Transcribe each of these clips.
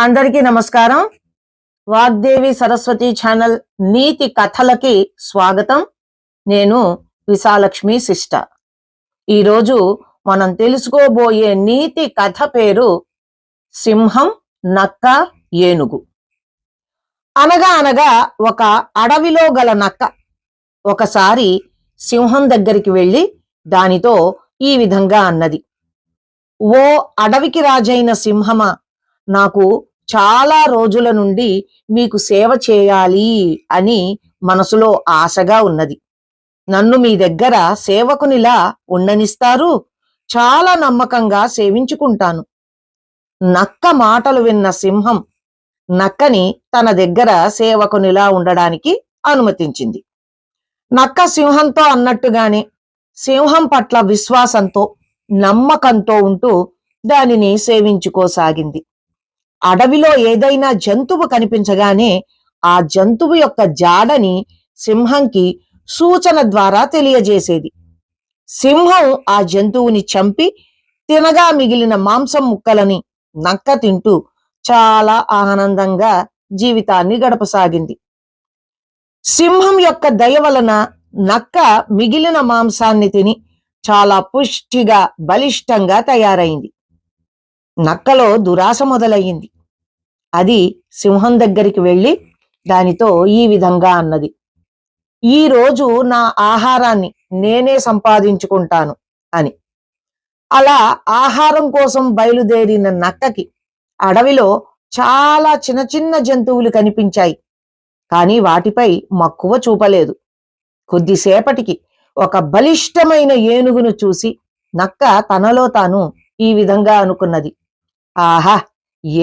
అందరికీ నమస్కారం. వాగ్దేవి సరస్వతి ఛానల్ నీతి కథలకి స్వాగతం. నేను విశాలక్ష్మి శిష్ట ఈరోజు మనం తెలుసుకోబోయే నీతి కథ పేరు సింహం నక్క ఏనుగు. అనగా అనగా ఒక అడవిలో గల నక్క ఒకసారి సింహం దగ్గరికి వెళ్ళి దానితో ఈ విధంగా అన్నది. ఓ అడవికి రాజైన సింహమా నాకు చాలా రోజుల నుండి మీకు సేవ చేయాలి అని మనసులో ఆశగా ఉన్నది. నన్ను మీ దగ్గర సేవకునిలా ఉండనిస్తారు చాలా నమ్మకంగా సేవించుకుంటాను. నక్క మాటలు విన్న సింహం నక్కని తన దగ్గర సేవకునిలా ఉండడానికి అనుమతించింది. నక్క సింహంతో అన్నట్టుగానే సింహం పట్ల విశ్వాసంతో నమ్మకంతో ఉంటూ దానిని సేవించుకోసాగింది. అడవిలో ఏదైనా జంతువు కనిపించగానే ఆ జంతువు యొక్క జాడని సింహంకి సూచన ద్వారా తెలియజేసేది. సింహం ఆ జంతువుని చంపి తినగా మిగిలిన మాంసం ముక్కలని నక్క తింటూ చాలా ఆనందంగా జీవితాన్ని గడపసాగింది. సింహం యొక్క దయ వలన నక్క మిగిలిన మాంసాన్ని తిని చాలా పుష్టిగా బలిష్టంగా తయారైంది. నక్కలో దురాశ మొదలయ్యింది. అది సింహం దగ్గరికి వెళ్ళి దానితో ఈ విధంగా అన్నది. ఈ రోజు నా ఆహారాన్ని నేనే సంపాదించుకుంటాను అని. అలా ఆహారం కోసం బయలుదేరిన నక్కకి అడవిలో చాలా చిన్న చిన్న జంతువులు కనిపించాయి. కానీ వాటిపై మక్కువ చూపలేదు. కొద్దిసేపటికి ఒక బలిష్టమైన ఏనుగును చూసి నక్క తనలో తాను ఈ విధంగా అనుకున్నది. ఆహా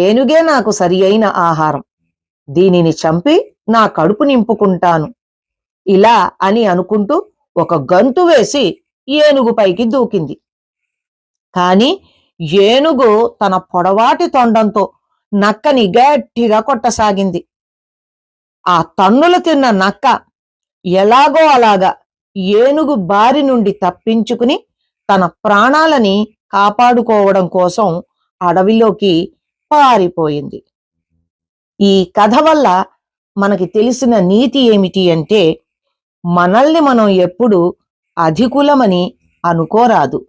ఏనుగే నాకు సరి అయిన ఆహారం. దీనిని చంపి నా కడుపు నింపుకుంటాను. ఇలా అని అనుకుంటూ ఒక గంతు వేసి ఏనుగు పైకి దూకింది. కాని ఏనుగు తన పొడవాటి తొండంతో నక్కని గట్టిగా కొట్టసాగింది. ఆ తన్నులు తిన్న నక్క ఎలాగో అలాగా ఏనుగు బారి నుండి తప్పించుకుని తన ప్రాణాలని కాపాడుకోవడం కోసం అడవిలోకి పారిపోయింది. ఈ కథ వల్ల మనకి తెలిసిన నీతి ఏమిటి అంటే మనల్ని మనం ఎప్పుడు అధికులమని అనుకోరాదు.